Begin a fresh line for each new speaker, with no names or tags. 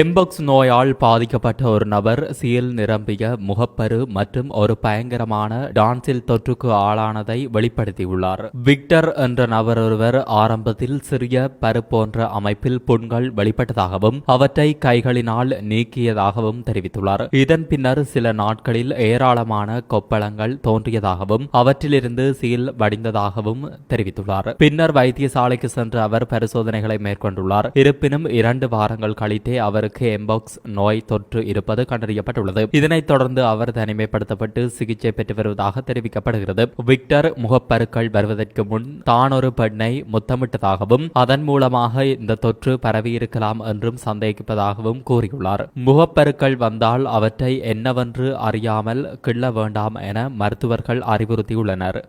எம்பக்ஸ் நோயால் பாதிக்கப்பட்ட ஒரு நபர் சீல் நிரம்பிய முகப்பரு மற்றும் ஒரு பயங்கரமான டான்சில் தொற்றுக்கு ஆளானதை வெளிப்படுத்தியுள்ளார். விக்டர் என்ற நபர் ஒருவர் ஆரம்பத்தில் சிறிய பரு போன்ற அமைப்பில் புண்கள் வெளிப்பட்டதாகவும் அவற்றை கைகளினால் நீக்கியதாகவும் தெரிவித்துள்ளார். இதன் பின்னர் சில நாட்களில் ஏராளமான கொப்பளங்கள் தோன்றியதாகவும் அவற்றிலிருந்து சீல் வடிந்ததாகவும் தெரிவித்துள்ளார். பின்னர் வைத்தியசாலைக்கு சென்று அவர் பரிசோதனைகளை மேற்கொண்டுள்ளார். இருப்பினும் இரண்டு வாரங்கள் கழித்தே அவர் ஒருவருக்கு எம்பாக்ஸ் நோய் தொற்று இருப்பது கண்டறியப்பட்டுள்ளது. இதனைத் தொடர்ந்து அவர் தனிமைப்படுத்தப்பட்டு சிகிச்சை பெற்று வருவதாக தெரிவிக்கப்படுகிறது. விக்டர் முகப்பருக்கள் வருவதற்கு முன் தான் ஒரு பெண்ணை முத்தமிட்டதாகவும் அதன் மூலமாக இந்த தொற்று பரவியிருக்கலாம் என்றும் சந்தேகிப்பதாகவும் கூறியுள்ளார். முகப்பருக்கள் வந்தால் அவற்றை என்னவென்று அறியாமல் கிள்ள வேண்டாம் என மருத்துவர்கள் அறிவுறுத்தியுள்ளனர்.